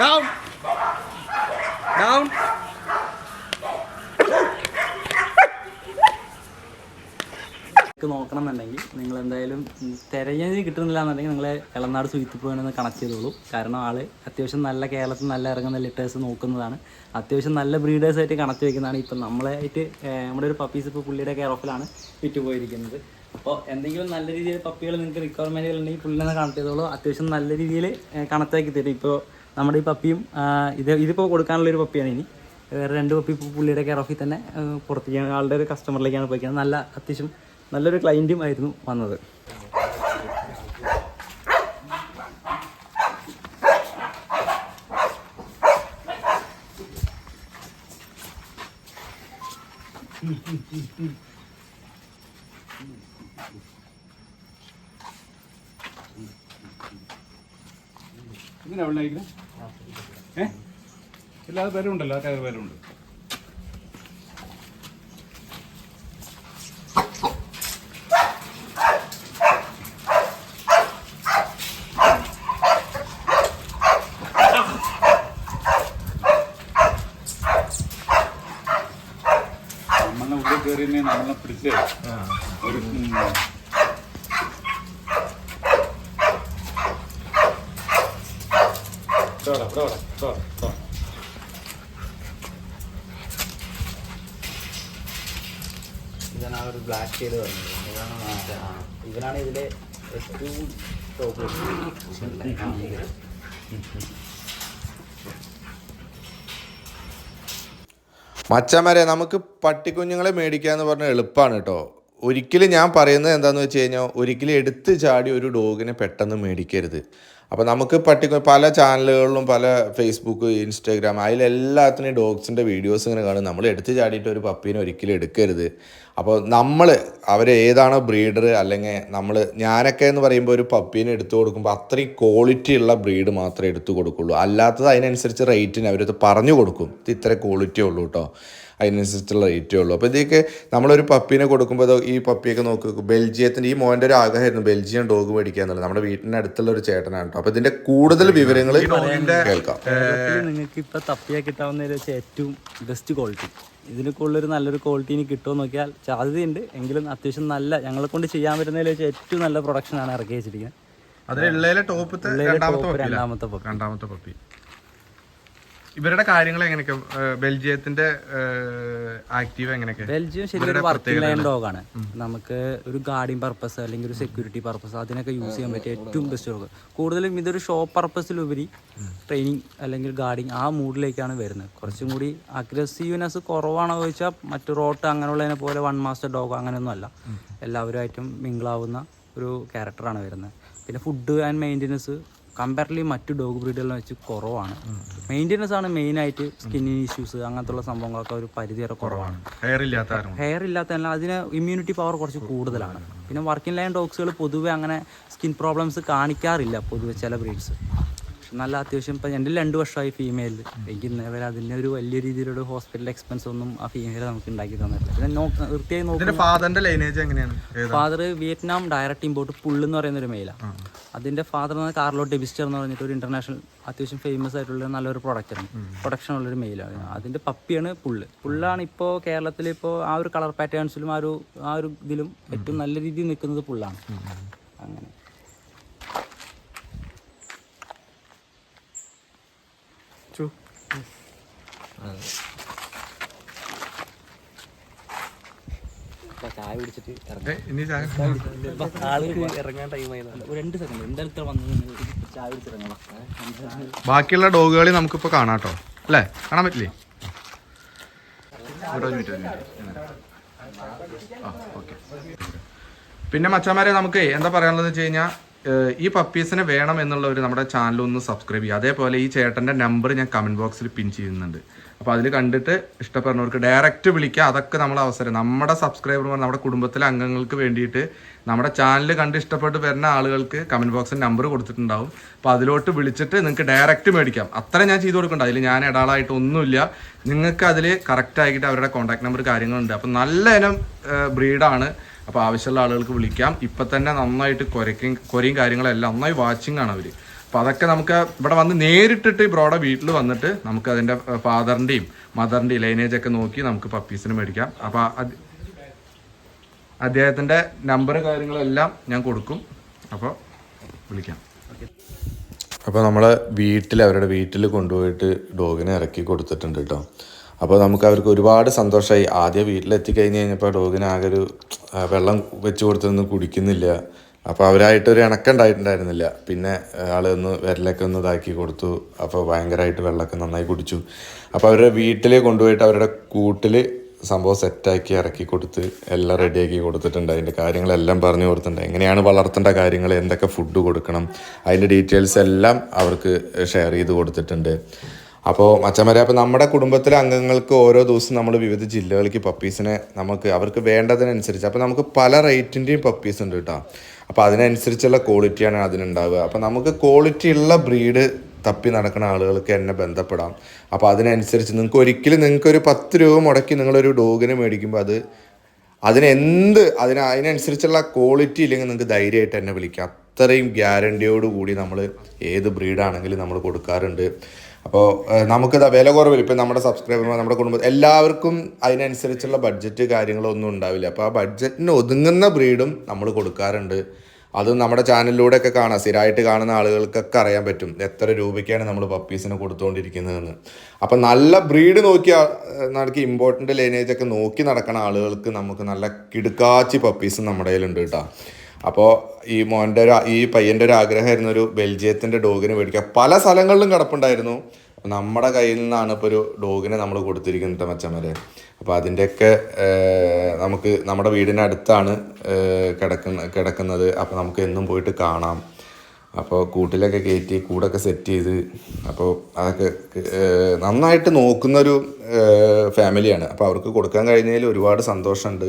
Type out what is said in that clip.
Down Down. നോക്കണം എന്നുണ്ടെങ്കിൽ നിങ്ങൾ എന്തായാലും തിരഞ്ഞത് കിട്ടുന്നില്ല എന്നുണ്ടെങ്കിൽ നിങ്ങൾ ഇളനാട് സുഹിത്തിപ്പോയിനൊന്ന് കണക്ട് ചെയ്തോളൂ. കാരണം ആൾ അത്യാവശ്യം നല്ല കേരളത്തിൽ നല്ല ഇറങ്ങുന്ന ലിറ്റേഴ്സ് നോക്കുന്നതാണ്. അത്യാവശ്യം നല്ല ബ്രീഡേഴ്സായിട്ട് കണക്ട് വയ്ക്കുന്നതാണ് ഇപ്പം നമ്മളായിട്ട് നമ്മുടെ ഒരു പപ്പീസ് ഇപ്പോൾ പുള്ളിയുടെ കെയർ ഓഫിലാണ് വിറ്റ് പോയിരിക്കുന്നത് അപ്പോൾ എന്തെങ്കിലും നല്ല രീതിയിൽ പപ്പികൾ നിങ്ങൾക്ക് റിക്വയർമെന്റുകൾ ഉണ്ടെങ്കിൽ പുള്ളിനെ കണക്ട് ചെയ്തോളൂ. അത്യാവശ്യം നല്ല രീതിയിൽ കണക്റ്റാക്കി തരും. ഇപ്പോൾ നമ്മുടെ ഈ പപ്പിയും ഇത് ഇതിപ്പോൾ കൊടുക്കാനുള്ള ഒരു പപ്പിയാണ് ഇനി. വേറെ രണ്ട് പപ്പി പുള്ളിയുടെ കെയർ ഓഫിൽ തന്നെ പുറത്തേക്കാണ് ആളുടെ ഒരു കസ്റ്റമറിലേക്കാണ് പോയിക്കുന്നത്. നല്ല അത്യാവശ്യം നല്ലൊരു ക്ലയന്റും ആയിരുന്നു വന്നത്. ഇതിനാ വെള്ളം കഴിക്കുന്നത് ഏ? എല്ലാ പേരും ഉണ്ടല്ലോ ആ കയറ് പേരും ഉണ്ട് നമ്മളെ ഉള്ളിൽ കയറി നമ്മളെ പിടിച്ച് ഒരു ഇവിടെ ഇവിടെ ഇവിടെ ഇവിടെ ഇതാണ് ആ ഒരു ബ്ലാക്ക് ചെയ്ത് പറഞ്ഞത് ഇതാണ് മറ്റേ ആ, ഇവനാണ് ഇതിലെ ഏറ്റവും ടോപ്പ് മച്ചന്മാരെ നമുക്ക് പട്ടിക്കുഞ്ഞുങ്ങളെ മേടിക്കുക എന്ന് പറഞ്ഞാൽ എളുപ്പമാണ് കേട്ടോ ഒരിക്കലും ഞാൻ പറയുന്നത് എന്താണെന്ന് വെച്ച് കഴിഞ്ഞാൽ ഒരിക്കലും എടുത്ത് ചാടി ഒരു ഡോഗിനെ പെട്ടെന്ന് മേടിക്കരുത്. അപ്പോൾ നമുക്ക് പട്ടിക്കു പല ചാനലുകളിലും പല ഫേസ്ബുക്ക് ഇൻസ്റ്റാഗ്രാം അതിലെല്ലാത്തിനും ഡോഗ്സിന്റെ വീഡിയോസ് ഇങ്ങനെ കാണും. നമ്മൾ എടുത്തു ചാടിയിട്ട് ഒരു പപ്പീനെ ഒരിക്കലും എടുക്കരുത്. അപ്പോൾ നമ്മൾ അവർ ഏതാണോ ബ്രീഡർ അല്ലെങ്കിൽ നമ്മൾ ഞാനൊക്കെ എന്ന് പറയുമ്പോൾ ഒരു പപ്പീനെ എടുത്തു കൊടുക്കുമ്പോൾ അത്രയും ക്വാളിറ്റി ഉള്ള ബ്രീഡ് മാത്രമേ എടുത്തു കൊടുക്കുള്ളൂ. അല്ലാത്തത് അതിനനുസരിച്ച് റേറ്റിന് അവരത് പറഞ്ഞു കൊടുക്കും. ഇത് ഇത്ര ക്വാളിറ്റി ഉള്ളൂ കേട്ടോ അതിനനുസരിച്ചുള്ള റേറ്റേ ഉള്ളൂ. അപ്പോൾ ഇതൊക്കെ നമ്മളൊരു പപ്പീനെ കൊടുക്കുമ്പോൾ ദോ ഈ പപ്പിയൊക്കെ നോക്കുക ബെൽജിയത്തിന്റെ ഈ മോന്റെ ഒരു ആഗ്രഹമായിരുന്നു ബെൽജിയം ഡോഗ് മേടിക്കുക എന്നുള്ളത്. നമ്മുടെ വീട്ടിന്റെ അടുത്തുള്ള ഒരു ചേട്ടനാണ് കേട്ടോ അപ്പോൾ ഇതിന്റെ കൂടുതൽ വിവരങ്ങൾ കേൾക്കാം. നിങ്ങൾക്ക് ഇപ്പോൾ തപ്പിയാ കിട്ടാവുന്ന ഏറ്റവും ബെസ്റ്റ് ക്വാളിറ്റി ഇതിന് കൂടുതലൊരു നല്ലൊരു ക്വാളിറ്റി ഇനി കിട്ടുമോ നോക്കിയാൽ സാധ്യതയുണ്ട്. എങ്കിലും അത്യാവശ്യം നല്ല ഞങ്ങളെ കൊണ്ട് ചെയ്യാൻ പറ്റുന്നതിൽ വെച്ച് ഏറ്റവും നല്ല പ്രൊഡക്ഷനാണ് ഇറക്കി വെച്ചിരിക്കുന്നത്. രണ്ടാമത്തെ top പപ്പി രണ്ടാമത്തെ പപ്പി. രണ്ടാമത്തെ പപ്പി ഇവരുടെ കാര്യങ്ങൾ എങ്ങനെയൊക്കെ? ബെൽജിയത്തിന്റെ ആക്റ്റീവ് എങ്ങനെയൊക്കെ? ബെൽജിയം ശരിക്കും വർക്കിംഗ് ലൈൻ ഡോഗാണ് നമുക്ക് ഒരു ഗാർഡിങ് പർപ്പസ് അല്ലെങ്കിൽ ഒരു സെക്യൂരിറ്റി പർപ്പസ് അതിനൊക്കെ യൂസ് ചെയ്യാൻ പറ്റിയ ഏറ്റവും ബെസ്റ്റ് ഡോഗ് കൂടുതലും ഇതൊരു ഷോ പർപ്പസിലുപരി ട്രെയിനിങ് അല്ലെങ്കിൽ ഗാർഡിങ് ആ മൂഡിലേക്കാണ് വരുന്നത്. കുറച്ചും കൂടി അഗ്രസീവ്നെസ് കുറവാണോ ചോദിച്ചാൽ മറ്റു റോട്ട് അങ്ങനെയുള്ളതിനെ പോലെ വൺ മാസ്റ്റർ ഡോഗ് അങ്ങനെയൊന്നും അല്ല. എല്ലാവരുമായിട്ടും മിങ്കിളാവുന്ന ഒരു ക്യാരക്ടറാണ് വരുന്നത്. പിന്നെ ഫുഡ് ആൻഡ് മെയിന്റനൻസ് കമ്പാരിറ്റീവ്ലി മറ്റു ഡോഗ് ബ്രീഡുകളെ വെച്ച് കുറവാണ്. മെയിന്റെനൻസ് ആണ് മെയിനായിട്ട് സ്കിൻ ഇഷ്യൂസ് അങ്ങനത്തുള്ള സംഭവങ്ങളൊക്കെ ഒരു പരിധിവരെ കുറവാണ്. ഹെയർ ഇല്ലാത്ത ഹെയർ ഇല്ലാത്തതല്ല അതിന് ഇമ്മ്യൂണിറ്റി പവർ കുറച്ച് കൂടുതലാണ്. പിന്നെ വർക്കിംഗ് ലൈൻ ഡോഗ്സുകൾ പൊതുവെ അങ്ങനെ സ്കിൻ പ്രോബ്ലംസ് കാണിക്കാറില്ല പൊതുവെ ചില ബ്രീഡ്സ് നല്ല അത്യാവശ്യം ഇപ്പം എന്റെ രണ്ട് വർഷമായി ഫീമെയിൽ എനിക്ക് ഇന്നേ വരെ അതിന്റെ ഒരു വലിയ രീതിയിലുള്ള ഹോസ്പിറ്റൽ എക്സ്പെൻസ് ഒന്നും ആ ഫീമെയിൽ നമുക്ക് ഉണ്ടാക്കി തന്നിട്ടില്ല. വൃത്തിയായി നോക്കുന്നത് ഫാദറിന്റെ ലൈനേജ് എങ്ങനെയാണ്? ഫാദർ വിയറ്റ്നാം ഡയറക്റ്റ് ഇമ്പോർട്ട് പുള്ള് എന്ന് പറയുന്ന ഒരു മെയിലാണ് അതിന്റെ ഫാദർ എന്ന് കാർലോ ഡെബിസ്റ്റർ എന്ന് പറഞ്ഞിട്ട് ഒരു ഇന്റർനാഷണൽ അത്യാവശ്യം ഫേമസ് ആയിട്ടുള്ള നല്ലൊരു പ്രൊഡക്റ്റാണ് പ്രൊഡക്ഷൻ ഉള്ളൊരു മെയിലാണ് അതിന്റെ പപ്പിയാണ് പുള്ള്. പുള്ളാണ് ഇപ്പോൾ കേരളത്തിൽ ഇപ്പോൾ ആ ഒരു കളർ പാറ്റേൺസിലും ആ ഒരു ആ ഒരു ഇതിലും ഏറ്റവും നല്ല രീതിയിൽ നിൽക്കുന്നത് പുള്ളാണ്. അങ്ങനെ. ചായ കുടിച്ചിട്ട് ഏ, ഇനി ചായ ഇറങ്ങാൻ ടൈമായി ഒരു രണ്ട് സെക്കൻഡ് എന്തായാലും ഇത്ര ചായ ബാക്കിയുള്ള ഡോഗുകളെ നമുക്കിപ്പോ കാണാം കേട്ടോ. അല്ലേ? കാണാൻ പറ്റില്ലേ? ഒരു മിനിറ്റ്, ഒരു മിനിറ്റ്. ആ, ഓക്കേ. പിന്നെ മച്ചാമാരെ നമുക്ക് എന്താ പറയാനുള്ളത് വെച്ച് കഴിഞ്ഞാൽ ഈ പപ്പീസിനെ വേണം എന്നുള്ളവർ നമ്മുടെ ചാനൽ ഒന്ന് സബ്സ്ക്രൈബ് ചെയ്യുക. അതേപോലെ ഈ ചേട്ടന്റെ നമ്പർ ഞാൻ കമന്റ് ബോക്സിൽ പിൻ ചെയ്യുന്നുണ്ട്. അപ്പോൾ അതിൽ കണ്ടിട്ട് ഇഷ്ടപ്പെടുന്നവർക്ക് ഡയറക്റ്റ് വിളിക്കുക. അതൊക്കെ നമ്മൾ അവസരം. നമ്മുടെ സബ്സ്ക്രൈബർമാർ നമ്മുടെ കുടുംബത്തിലെ അംഗങ്ങൾക്ക് വേണ്ടിയിട്ട് നമ്മുടെ ചാനൽ കണ്ട് ഇഷ്ടപ്പെട്ട് വരുന്ന ആളുകൾക്ക് കമന്റ് ബോക്സിൽ നമ്പർ കൊടുത്തിട്ടുണ്ടാവും. അപ്പോൾ അതിലോട്ട് വിളിച്ചിട്ട് നിങ്ങൾക്ക് ഡയറക്റ്റ് മേടിക്കാം. അത്ര ഞാൻ ചെയ്തു കൊടുക്കണ്ട. അതിൽ ഞാൻ ഇടാളായിട്ട് ഒന്നുമില്ല. നിങ്ങൾക്ക് അതിൽ കറക്റ്റ് ആയിട്ട് അവരുടെ കോൺടാക്ട് നമ്പർ കാര്യങ്ങളുണ്ട്. അപ്പം നല്ല ഇനം ബ്രീഡാണ് അപ്പോൾ ആവശ്യമുള്ള ആളുകൾക്ക് വിളിക്കാം. ഇപ്പം തന്നെ നന്നായിട്ട് കുരയ്ക്കും കുരയും കാര്യങ്ങളെല്ലാം നന്നായി വാച്ചിങ് ആണ് അവർ അപ്പോൾ അതൊക്കെ നമുക്ക് ഇവിടെ വന്ന് നേരിട്ടിട്ട് ബ്രോയുടെ വീട്ടിൽ വന്നിട്ട് നമുക്ക് അതിന്റെ ഫാദറിന്റെയും മദറിന്റെയും ലൈനേജ് ഒക്കെ നോക്കി നമുക്ക് പപ്പീസിന് മേടിക്കാം. അപ്പോൾ അദ്ദേഹത്തിന്റെ നമ്പർ കാര്യങ്ങളെല്ലാം ഞാൻ കൊടുക്കും. അപ്പോൾ വിളിക്കാം. അപ്പോൾ നമ്മളെ വീട്ടിൽ അവരുടെ വീട്ടിൽ കൊണ്ടുപോയിട്ട് ഡോഗിനെ ഇറക്കി കൊടുത്തിട്ടുണ്ട് കേട്ടോ അപ്പോൾ നമുക്ക് അവർക്ക് ഒരുപാട് സന്തോഷമായി ആദ്യം വീട്ടിലെത്തി കഴിഞ്ഞ് കഴിഞ്ഞപ്പോൾ ഡോഗിന് ആകെ ഒരു വെള്ളം വെച്ച് കൊടുത്തൊന്നും കുടിക്കുന്നില്ല. അപ്പോൾ അവരായിട്ടൊരു ഇണക്കുണ്ടായിട്ടുണ്ടായിരുന്നില്ല പിന്നെ ആൾ ഒന്ന് വിരലൊക്കെ ഒന്ന് ഇതാക്കി കൊടുത്തു. അപ്പോൾ ഭയങ്കരമായിട്ട് വെള്ളമൊക്കെ നന്നായി കുടിച്ചു. അപ്പോൾ അവരുടെ വീട്ടിൽ കൊണ്ടുപോയിട്ട് അവരുടെ കൂട്ടിൽ സംഭവം സെറ്റാക്കി ഇറക്കി കൊടുത്ത് എല്ലാം റെഡിയാക്കി കൊടുത്തിട്ടുണ്ട്. അതിന്റെ കാര്യങ്ങളെല്ലാം പറഞ്ഞു കൊടുത്തിട്ടുണ്ട്. എങ്ങനെയാണ് വളർത്തേണ്ട കാര്യങ്ങൾ എന്തൊക്കെ ഫുഡ് കൊടുക്കണം അതിന്റെ ഡീറ്റെയിൽസ് എല്ലാം അവർക്ക് ഷെയർ ചെയ്ത് കൊടുത്തിട്ടുണ്ട്. അപ്പോൾ മച്ചന്മാരെ അപ്പോൾ നമ്മുടെ കുടുംബത്തിലെ അംഗങ്ങൾക്ക് ഓരോ ദിവസം നമ്മൾ വിവിധ ജില്ലകളിലേക്ക് പപ്പീസിനെ നമുക്ക് അവർക്ക് വേണ്ടതിനനുസരിച്ച് അപ്പോൾ നമുക്ക് പല റേറ്റിന്റെയും പപ്പീസ് ഉണ്ട് കേട്ടോ. അപ്പോൾ അതിനനുസരിച്ചുള്ള ക്വാളിറ്റിയാണ് അതിനുണ്ടാവുക. അപ്പോൾ നമുക്ക് ക്വാളിറ്റി ഉള്ള ബ്രീഡ് തപ്പി നടക്കുന്ന ആളുകൾക്ക് എന്നെ ബന്ധപ്പെടാം. അപ്പോൾ അതിനനുസരിച്ച് നിങ്ങൾക്ക് ഒരിക്കലും നിങ്ങൾക്ക് ഒരു പത്ത് രൂപ മുടക്കി നിങ്ങളൊരു ഡോഗിനെ മേടിക്കുമ്പോൾ അത് അതിനെന്ത് അതിന് അതിനനുസരിച്ചുള്ള ക്വാളിറ്റി ഇല്ലെങ്കിൽ നിങ്ങൾക്ക് ധൈര്യമായിട്ട് എന്നെ വിളിക്കാം. അത്രയും ഗ്യാരണ്ടിയോട് കൂടി നമ്മൾ ഏത് ബ്രീഡാണെങ്കിലും നമ്മൾ കൊടുക്കാറുണ്ട്. അപ്പോൾ നമുക്കിത് വില കുറവില്ല ഇപ്പം നമ്മുടെ സബ്സ്ക്രൈബർമാർ നമ്മുടെ കുടുംബം എല്ലാവർക്കും അതിനനുസരിച്ചുള്ള ബഡ്ജറ്റ് കാര്യങ്ങളൊന്നും ഉണ്ടാവില്ല. അപ്പോൾ ആ ബഡ്ജറ്റിന് ഒതുങ്ങുന്ന ബ്രീഡും നമ്മൾ കൊടുക്കാറുണ്ട്. അതും നമ്മുടെ ചാനലിലൂടെ ഒക്കെ കാണാം. സ്ഥിരമായിട്ട് കാണുന്ന ആളുകൾക്കൊക്കെ അറിയാൻ പറ്റും എത്ര രൂപയ്ക്കാണ് നമ്മൾ പപ്പീസിന് കൊടുത്തുകൊണ്ടിരിക്കുന്നതെന്ന് അപ്പം നല്ല ബ്രീഡ് നോക്കി നടക്കി ഇമ്പോർട്ടന്റ് ലൈനേജ് ഒക്കെ നോക്കി നടക്കുന്ന ആളുകൾക്ക് നമുക്ക് നല്ല കിടുക്കാച്ചി പപ്പീസ് നമ്മുടെ കയ്യിലുണ്ട് കേട്ടോ. അപ്പോൾ ഈ മോന്റെ ഒരു ഈ പയ്യന്റെ ഒരു ആഗ്രഹമായിരുന്നു ഒരു ബെൽജിയത്തിന്റെ ഡോഗിനെ മേടിക്കുക പല സ്ഥലങ്ങളിലും കിടപ്പുണ്ടായിരുന്നു. നമ്മുടെ കയ്യിൽ നിന്നാണ് ഇപ്പോൾ ഒരു ഡോഗിനെ നമ്മൾ കൊടുത്തിരിക്കുന്നത് മച്ചമ്മരെ. അപ്പോൾ അതിന്റെയൊക്കെ നമുക്ക് നമ്മുടെ വീടിനടുത്താണ് കിടക്കുന്ന കിടക്കുന്നത്. അപ്പോൾ നമുക്ക് എന്നും പോയിട്ട് കാണാം. അപ്പോൾ കൂട്ടിലൊക്കെ കയറ്റി കൂടൊക്കെ സെറ്റ് ചെയ്ത് അപ്പോൾ അതൊക്കെ നന്നായിട്ട് നോക്കുന്നൊരു ഫാമിലിയാണ് അപ്പോൾ അവർക്ക് കൊടുക്കാൻ കഴിഞ്ഞതിൽ ഒരുപാട് സന്തോഷമുണ്ട്.